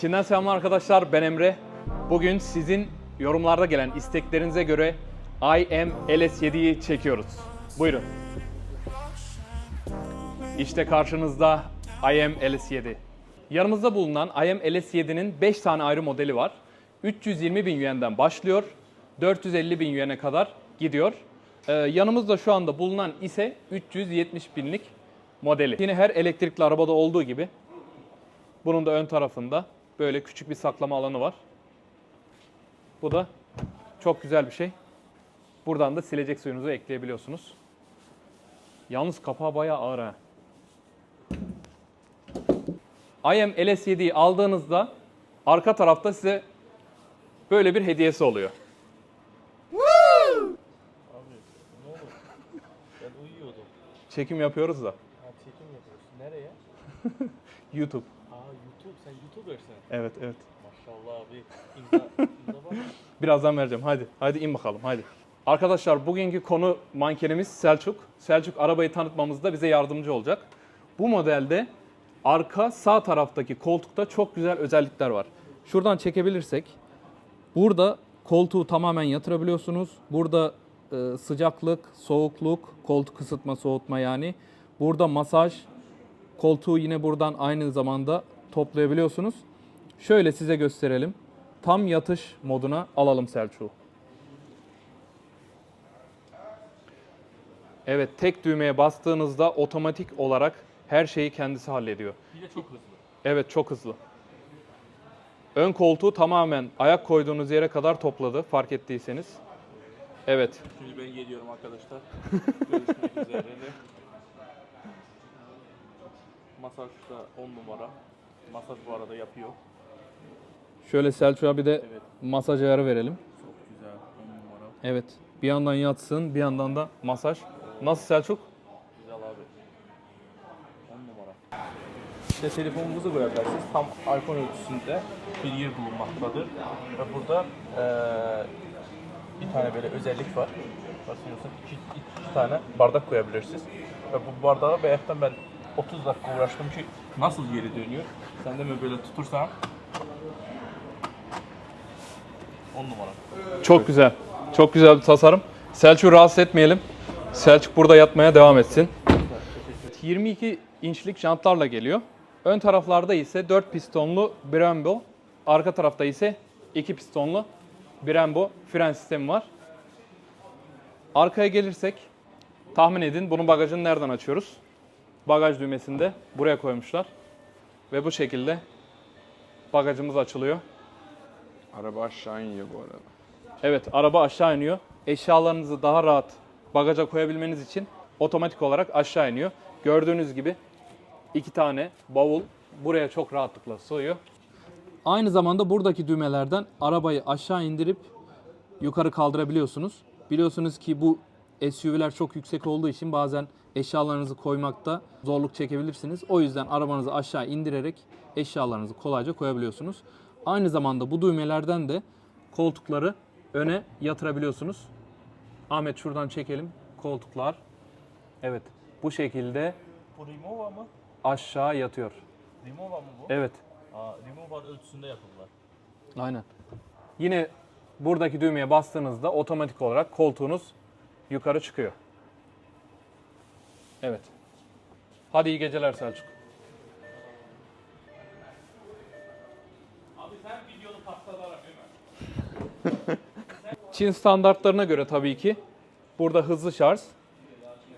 Çin'den selamlar arkadaşlar ben Emre. Bugün sizin yorumlarda gelen isteklerinize göre IM LS7'yi çekiyoruz. Buyurun. İşte karşınızda IM LS7. Yanımızda bulunan IM LS7'nin 5 tane ayrı modeli var. 320 bin yuan'den başlıyor. 450 bin yuan'e kadar gidiyor. Ee, yanımızda şu anda bulunan ise 370 binlik modeli. Yine her elektrikli arabada olduğu gibi bunun da ön tarafında böyle küçük bir saklama alanı var. Bu da çok güzel bir şey. Buradan da silecek suyunuzu ekleyebiliyorsunuz. Yalnız kapağı bayağı ağır ha. IM LS7'yi aldığınızda arka tarafta size böyle bir hediyesi oluyor. Ben uyuyordum. Çekim yapıyoruz da. Ha çekim yapıyorsun. Nereye? YouTube. Sen YouTuber'sın. Evet evet. Maşallah abi. İmza, imza var mı? Birazdan vereceğim. Hadi. Hadi in bakalım. Hadi. Arkadaşlar bugünkü konu mankenimiz Selçuk. Selçuk arabayı tanıtmamızda bize yardımcı olacak. Bu modelde arka sağ taraftaki koltukta çok güzel özellikler var. Şuradan çekebilirsek burada koltuğu tamamen yatırabiliyorsunuz. Burada e, sıcaklık, soğukluk, koltuk ısıtma, soğutma yani. Burada masaj, koltuğu yine buradan aynı zamanda toplayabiliyorsunuz. Şöyle size gösterelim. Tam yatış moduna alalım Selçuk'u. Evet tek düğmeye bastığınızda otomatik olarak her şeyi kendisi hallediyor. Bir de çok hızlı. Evet çok hızlı. Ön koltuğu tamamen ayak koyduğunuz yere kadar topladı fark ettiyseniz. Evet Şimdi ben geliyorum arkadaşlar. Görüşmek üzere. Masaj da 10 numara. Masaj bu arada yapıyor. şöyle Selçuk'a bir de Evet. masaj ayarı verelim. Çok güzel. 10 numara. Evet bir yandan yatsın bir yandan da masaj. Nasıl Selçuk? Güzel abi. 10 numara. İşte telefonunuzu koyabilirsiniz. Tam iPhone ölçüsünde bir yer bulunmaktadır. Ve burada eee, bir tane böyle özellik var. Basıyorsun iki, iki tane bardak koyabilirsiniz. Ve bu bardağı bayaktan ben 30 dakika uğraştım ki nasıl geri dönüyor. Sen de mi böyle tutursan 10 numara. Çok güzel. Çok güzel bir tasarım. Selçuk'u rahatsız etmeyelim. Selçuk burada yatmaya devam etsin. 22 inçlik jantlarla geliyor. Ön taraflarda ise 4 pistonlu Brembo, arka tarafta ise 2 pistonlu Brembo fren sistemi var. Arkaya gelirsek tahmin edin bunun bagajını nereden açıyoruz? Bagaj düğmesini de buraya koymuşlar. Ve bu şekilde bagajımız açılıyor. Araba aşağı iniyor bu arada. Evet, araba aşağı iniyor. Eşyalarınızı daha rahat bagaja koyabilmeniz için otomatik olarak aşağı iniyor. Gördüğünüz gibi iki tane bavul buraya çok rahatlıkla sığıyor. Aynı zamanda buradaki düğmelerden arabayı aşağı indirip yukarı kaldırabiliyorsunuz. Biliyorsunuz ki bu SUV'ler çok yüksek olduğu için bazen eşyalarınızı koymakta zorluk çekebilirsiniz. O yüzden arabanızı aşağı indirerek eşyalarınızı kolayca koyabiliyorsunuz. Aynı zamanda bu düğmelerden de koltukları öne yatırabiliyorsunuz. Ahmet şuradan çekelim. Koltuklar. Evet. Bu şekilde Bu Remova mı? aşağı yatıyor. Remova mı bu? Evet. Aa, Remova ölçüsünde yapıldılar. Aynen. Yine buradaki düğmeye bastığınızda otomatik olarak koltuğunuz yukarı çıkıyor. Evet. Hadi iyi geceler Selçuk. Çin standartlarına göre tabii ki burada hızlı şarj,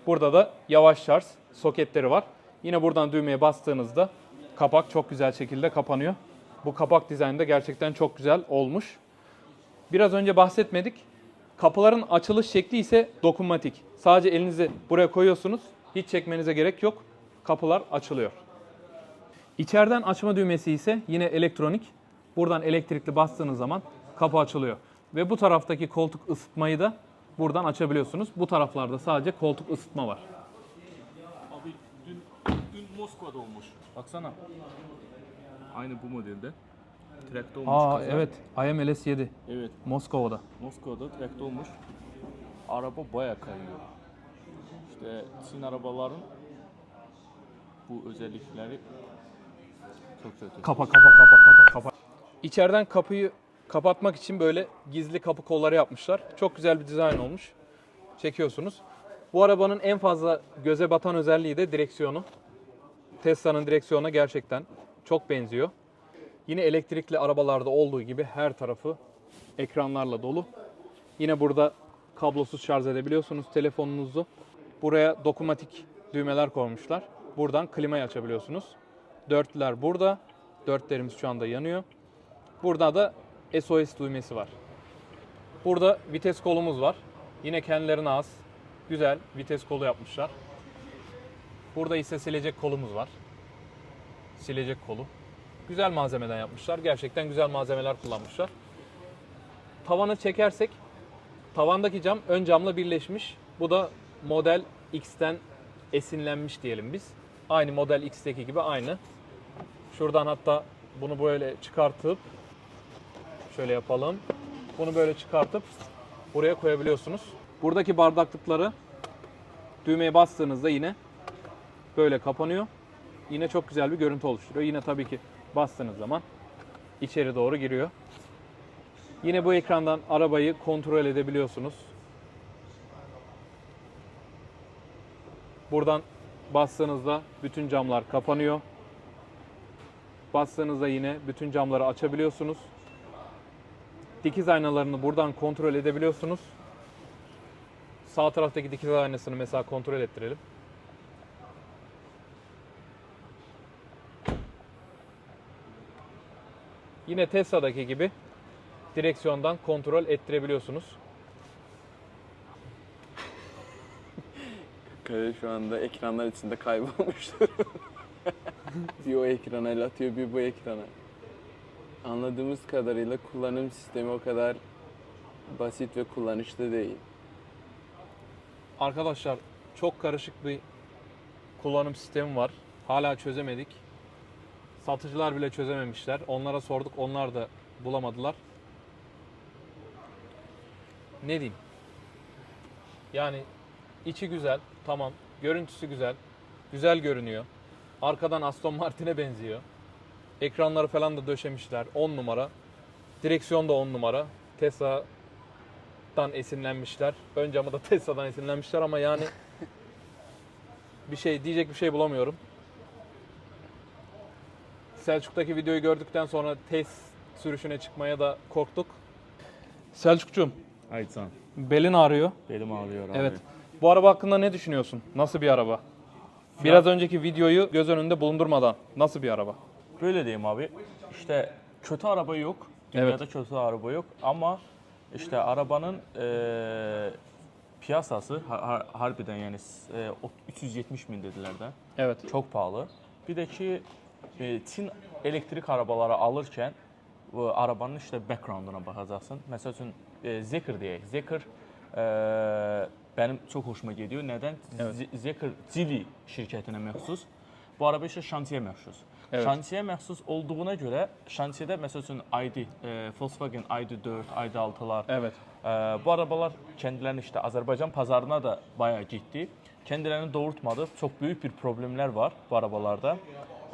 burada da yavaş şarj soketleri var. Yine buradan düğmeye bastığınızda kapak çok güzel şekilde kapanıyor. Bu kapak dizaynı da gerçekten çok güzel olmuş. Biraz önce bahsetmedik. Kapıların açılış şekli ise dokunmatik. Sadece elinizi buraya koyuyorsunuz. Hiç çekmenize gerek yok. Kapılar açılıyor. İçeriden açma düğmesi ise yine elektronik. Buradan elektrikli bastığınız zaman kapı açılıyor. Ve bu taraftaki koltuk ısıtmayı da buradan açabiliyorsunuz. Bu taraflarda sadece koltuk ısıtma var. Abi dün dün Moskova'da olmuş. Baksana. Aynı bu modelde. Trakta olmuş Aa kaza. evet IMLS 7 Evet. Moskova'da. Moskova'da trakta olmuş. Araba baya kayıyor. İşte Çin arabaların bu özellikleri Çok kötü. Kapa kapa kapa kapa kapa. İçeriden kapıyı kapatmak için böyle gizli kapı kolları yapmışlar. Çok güzel bir dizayn olmuş. Çekiyorsunuz. Bu arabanın en fazla göze batan özelliği de direksiyonu. Tesla'nın direksiyonuna gerçekten çok benziyor. Yine elektrikli arabalarda olduğu gibi her tarafı ekranlarla dolu. Yine burada kablosuz şarj edebiliyorsunuz telefonunuzu. Buraya dokunmatik düğmeler koymuşlar. Buradan klimayı açabiliyorsunuz. Dörtlüler burada. Dörtlerimiz şu anda yanıyor. Burada da SOS düğmesi var. Burada vites kolumuz var. Yine kendilerine az. Güzel vites kolu yapmışlar. Burada ise silecek kolumuz var. Silecek kolu. Güzel malzemeden yapmışlar. Gerçekten güzel malzemeler kullanmışlar. Tavanı çekersek tavandaki cam ön camla birleşmiş. Bu da Model X'ten esinlenmiş diyelim biz. Aynı Model X'teki gibi aynı. Şuradan hatta bunu böyle çıkartıp şöyle yapalım. Bunu böyle çıkartıp buraya koyabiliyorsunuz. Buradaki bardaklıkları düğmeye bastığınızda yine böyle kapanıyor. Yine çok güzel bir görüntü oluşturuyor. Yine tabii ki bastığınız zaman içeri doğru giriyor. Yine bu ekrandan arabayı kontrol edebiliyorsunuz. Buradan bastığınızda bütün camlar kapanıyor. Bastığınızda yine bütün camları açabiliyorsunuz. Dikiz aynalarını buradan kontrol edebiliyorsunuz. Sağ taraftaki dikiz aynasını mesela kontrol ettirelim. Yine Tesla'daki gibi direksiyondan kontrol ettirebiliyorsunuz. Kare şu anda ekranlar içinde kaybolmuştur. bir o ekrana el atıyor, bir bu ekrana. Anladığımız kadarıyla kullanım sistemi o kadar basit ve kullanışlı değil. Arkadaşlar çok karışık bir kullanım sistemi var. Hala çözemedik. Satıcılar bile çözememişler. Onlara sorduk, onlar da bulamadılar. Ne diyeyim? Yani içi güzel, tamam. Görüntüsü güzel. Güzel görünüyor. Arkadan Aston Martin'e benziyor. Ekranları falan da döşemişler. 10 numara. Direksiyon da 10 numara. Tesla'dan esinlenmişler. Ön camı da Tesla'dan esinlenmişler ama yani bir şey diyecek bir şey bulamıyorum. Selçuk'taki videoyu gördükten sonra test sürüşüne çıkmaya da korktuk. Selçukcuğum, Aytan. belin ağrıyor. Belim ağrıyor abi. Evet. Bu araba hakkında ne düşünüyorsun? Nasıl bir araba? Biraz önceki videoyu göz önünde bulundurmadan nasıl bir araba? Böyle diyeyim abi. İşte kötü araba yok. Dünyada kötü araba yok ama işte arabanın eee piyasası har- har- harbiden yani eee, o 370 bin dediler de. Evet. Çok pahalı. Bir de ki e, Çin elektrik arabaları alırken bu arabanın işte background'una bakacaksın. Mesela üçün e, Zekir deyək. Zekir e, benim çok hoşuma gidiyor. Neden? Evet. Z- Zekir Cili şirkətinə məxsus. Bu araba işte şantiyə məxsus. Evet. Şantiyə məxsus olduğuna görə şantiyədə məsəl üçün ID, e, Volkswagen ID4, ID6'lar Evet. ee, bu arabalar kendilerini işte Azerbaycan pazarına da bayağı gitti. Kendilerini doğurtmadı. Çok büyük bir problemler var bu arabalarda.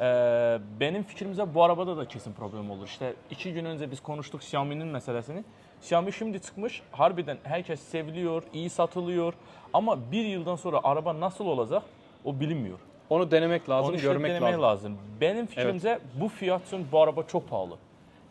Ee, benim fikrimce bu arabada da kesin problem olur. İşte iki gün önce biz konuştuk Xiaomi'nin meselesini. Xiaomi şimdi çıkmış. Harbiden herkes seviliyor, iyi satılıyor. Ama bir yıldan sonra araba nasıl olacak o bilinmiyor. Onu denemek lazım, Onu işte görmek denemek lazım. lazım. Benim fikrimce bu fiyat için bu araba çok pahalı.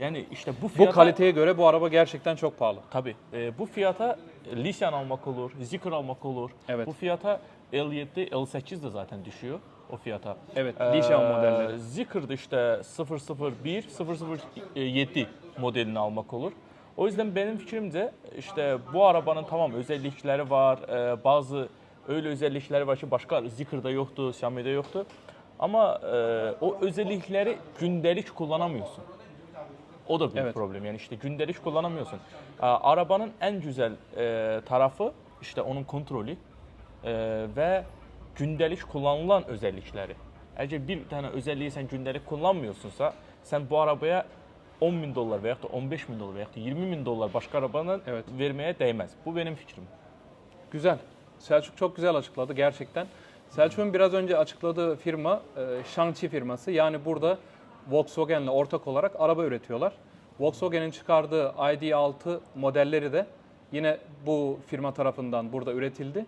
Yani işte bu Bu fiyata... kaliteye göre bu araba gerçekten çok pahalı. Tabii. E, bu fiyata Lisyan almak olur, Zikr almak olur. Evet. Bu fiyata L7, L8 de zaten düşüyor o fiyata. Evet, Ee, Lisyan modelleri. Zikr'da işte 001, 007 modelini almak olur. O yüzden benim fikrimce işte bu arabanın tamam özellikleri var, e, bazı öyle özellikleri var ki başka Zikr'da yoktu, Xiaomi'de yoktu. Ama e, o özellikleri gündelik kullanamıyorsun. O da büyük Evet. problem. Yani işte gündelik kullanamıyorsun. Arabanın en güzel e, tarafı işte onun kontrolü e, ve gündelik kullanılan özellikleri. Eğer bir tane özelliği sen gündelik kullanmıyorsunsa sen bu arabaya 10 bin dolar veya da 15 bin dolar veya da 20 bin dolar başka arabanın Evet. vermeye değmez. Bu benim fikrim. Güzel. Selçuk çok güzel açıkladı gerçekten. Selçuk'un biraz önce açıkladığı firma e, Shangchi firması. Yani burada Volkswagen'le ortak olarak araba üretiyorlar. Volkswagen'in çıkardığı ID6 modelleri de yine bu firma tarafından burada üretildi.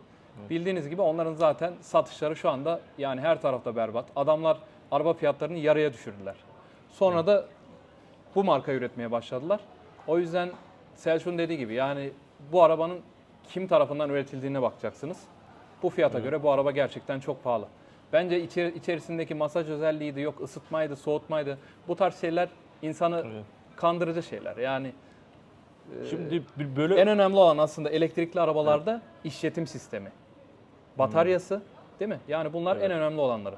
Bildiğiniz gibi onların zaten satışları şu anda yani her tarafta berbat. Adamlar araba fiyatlarını yarıya düşürdüler. Sonra da bu marka üretmeye başladılar. O yüzden Selçuk'un dediği gibi yani bu arabanın kim tarafından üretildiğine bakacaksınız. Bu fiyata göre bu araba gerçekten çok pahalı. Bence içeri- içerisindeki masaj özelliğiydi, yok ısıtmaydı, soğutmaydı. Bu tarz şeyler insanı Evet. kandırıcı şeyler. Yani Şimdi bir böyle en önemli olan aslında elektrikli arabalarda işletim sistemi. Bataryası, değil mi? Yani bunlar en önemli olanları.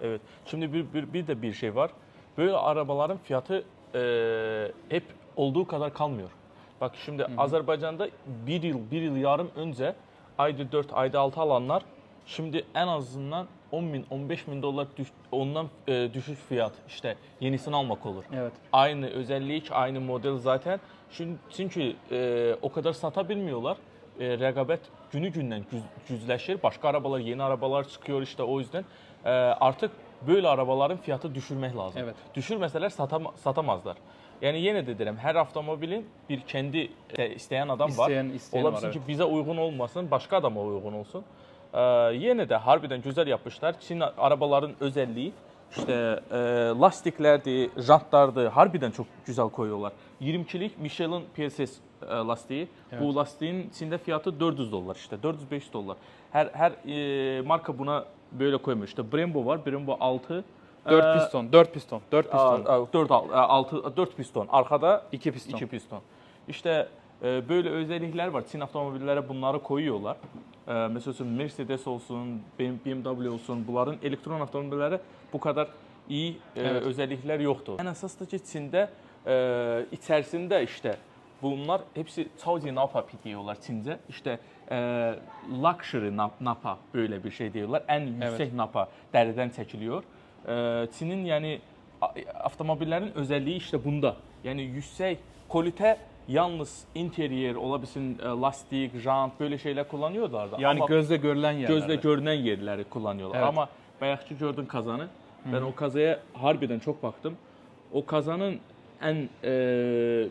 Evet. Şimdi bir, bir, bir de bir şey var. Böyle arabaların fiyatı e, hep olduğu kadar kalmıyor. Bak şimdi Azerbaycan'da bir yıl, bir yıl yarım önce ayda 4, ayda 6 alanlar şimdi en azından 10 bin, 15 bin dolar düş, ondan e, düşük fiyat işte yenisini almak olur. Evet. Aynı özellik, aynı model zaten. Çünkü, çünkü e, o kadar satabilmiyorlar. E, rekabet günü günden güz, güzleşir. Başka arabalar, yeni arabalar çıkıyor işte o yüzden. E, artık böyle arabaların fiyatı düşürmek lazım. Evet. Düşürmeseler satam- satamazlar. Yani yine de derim her avtomobilin bir kendi isteyen adam var. İsteyen, isteyen var, Olabilir ki evet. bize uygun olmasın, başka adama uygun olsun. Ee, yine de harbiden güzel yapmışlar. Çin arabaların özelliği işte e, lastiklerdi, jantlardı harbiden çok güzel koyuyorlar. 22'lik Michelin PSS e, lastiği. Bu lastiğin içinde fiyatı 400 dolar işte 400-500 dolar. Her her e, marka buna böyle koymuş. İşte Brembo var, Brembo 6. 4 Ee, piston, 4 piston, 4 piston. 4 6 4 piston. Arkada 2 piston. 2 piston. İşte e, böyle özellikler var. Çin otomobillere bunları koyuyorlar. E, mesela Mercedes olsun, BMW olsun bunların elektron otomobillere bu kadar iyi e, Evet. özellikler yoktu. En esas da ki Çin'de e, içerisinde işte bunlar hepsi Chaoji Napa diyorlar Çince. İşte e, luxury nap- Napa böyle bir şey diyorlar. En yüksek Napa deriden çekiliyor. E, Çin'in yani avtomobillerin özelliği işte bunda. Yani yüksek kalite yalnız interior olabilsin e, lastik, jant böyle şeyler kullanıyorlar da. Yani Ama gözle görülen yerler. gözle görünen yerleri kullanıyorlar. Evet. Ama bayakçı gördün kazanı. Ben o kazaya harbiden çok baktım. O kazanın en e,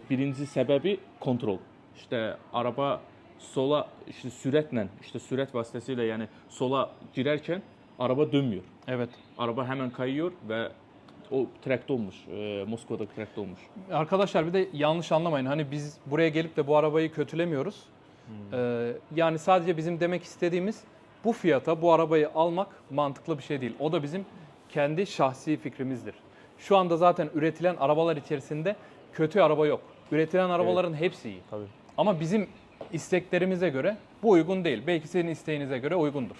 birinci sebebi kontrol. İşte araba sola işte süratle işte sürat vasıtasıyla yani sola girerken araba dönmüyor. Evet. Araba hemen kayıyor ve o trackte olmuş. E, Moskova'da trackte olmuş. Arkadaşlar bir de yanlış anlamayın. Hani biz buraya gelip de bu arabayı kötülemiyoruz. Ee, yani sadece bizim demek istediğimiz bu fiyata bu arabayı almak mantıklı bir şey değil. O da bizim kendi şahsi fikrimizdir. Şu anda zaten üretilen arabalar içerisinde kötü araba yok. Üretilen arabaların hepsi iyi. Tabii. Ama bizim isteklerimize göre bu uygun değil. Belki senin isteğinize göre uygundur.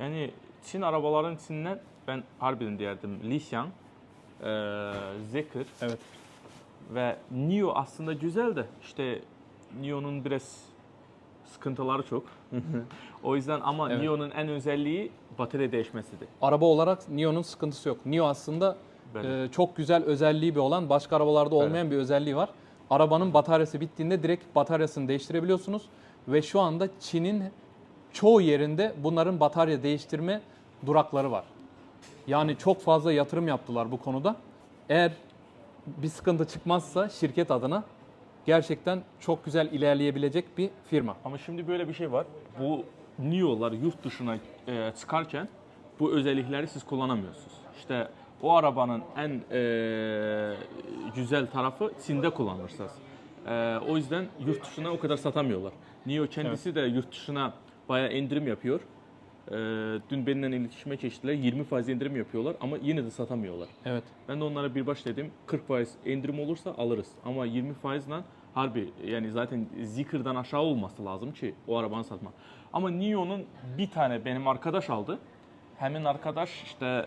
Yani Çin arabaların içinden ben harbiden derdim Lisyan, e, Zekir Evet. ve Nio aslında güzel de işte Nio'nun biraz sıkıntıları çok. o yüzden ama Evet. Nio'nun en özelliği batarya değişmesidir. Araba olarak Nio'nun sıkıntısı yok. Nio aslında e, çok güzel özelliği bir olan, başka arabalarda olmayan bir özelliği var. Arabanın bataryası bittiğinde direkt bataryasını değiştirebiliyorsunuz ve şu anda Çin'in çoğu yerinde bunların batarya değiştirme durakları var. Yani çok fazla yatırım yaptılar bu konuda. Eğer bir sıkıntı çıkmazsa şirket adına gerçekten çok güzel ilerleyebilecek bir firma. Ama şimdi böyle bir şey var. Bu Nio'lar yurt dışına e, çıkarken bu özellikleri siz kullanamıyorsunuz. İşte o arabanın en e, güzel tarafı Çin'de kullanırsınız. E, o yüzden yurt dışına o kadar satamıyorlar. Nio kendisi de yurt dışına bayağı indirim yapıyor. E, dün benimle iletişime geçtiler. 20 faiz indirim yapıyorlar ama yine de satamıyorlar. Evet. Ben de onlara bir baş dedim 40 faiz indirim olursa alırız. Ama 20 faizle harbi yani zaten Zikir'den aşağı olması lazım ki o arabanı satma. Ama Nio'nun bir tane benim arkadaş aldı. Hemen arkadaş işte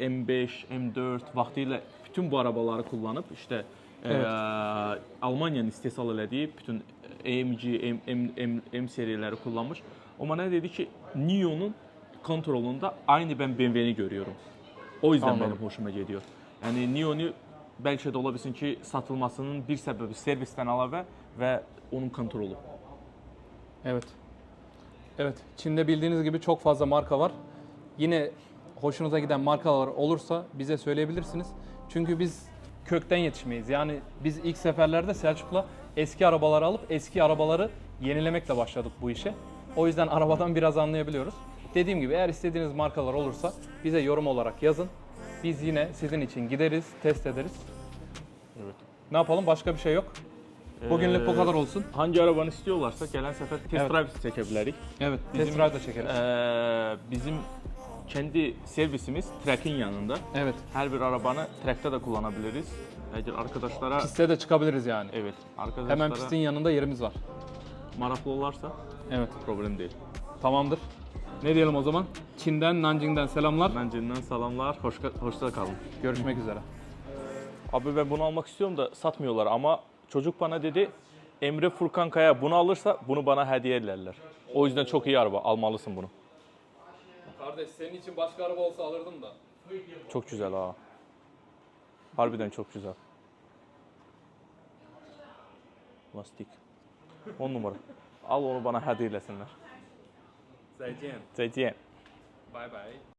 M5, M4 vaktiyle bütün bu arabaları kullanıp işte Evet. eee, Almanya'nın istehsal elədiyi bütün AMG, M, M, M, M serileri kullanmış. O bana dedi ki Nio'nun kontrolünde aynı ben BMW'ni görüyorum. O yüzden Anladım. benim hoşuma gidiyor. Yani Neon'u belki de olabilsin ki satılmasının bir sebebi servisten əlavə və onun kontrolü. Evet. Evet. Çin'de bildiğiniz gibi çok fazla marka var. Yine hoşunuza giden markalar olursa bize söyleyebilirsiniz. Çünkü biz kökten yetişmeyiz. Yani biz ilk seferlerde Selçuk'la eski arabaları alıp eski arabaları yenilemekle başladık bu işe. O yüzden arabadan biraz anlayabiliyoruz. Dediğim gibi eğer istediğiniz markalar olursa bize yorum olarak yazın. Biz yine sizin için gideriz, test ederiz. Evet. Ne yapalım? Başka bir şey yok. Bugünlük bu Ee, kadar olsun. Hangi arabanı istiyorlarsa gelen sefer test Evet. drive çekebilirik. Evet, bizim- test drive da çekeriz. Ee, bizim kendi servisimiz Track'in yanında. Evet. Her bir arabanı Track'te de kullanabiliriz. Eğer arkadaşlara Piste de çıkabiliriz yani. evet arkadaşlara Hemen pistin yanında yerimiz var. maraklı olarsa Evet. problem değil. Tamamdır. Ne diyelim o zaman? Çin'den, Nanjing'den selamlar. Nanjing'den selamlar. Hoş, hoşça kalın. Görüşmek üzere. Abi ben bunu almak istiyorum da satmıyorlar ama çocuk bana dedi Emre Furkan Kaya bunu alırsa bunu bana hediye ederler. O yüzden çok iyi araba. Almalısın bunu. Kardeş senin için başka araba olsa alırdım da. Çok güzel ha. Harbiden çok güzel. Lastik. 10 numara. Al onu bana hədiyyə eləsinlər. 再见，再见。拜拜。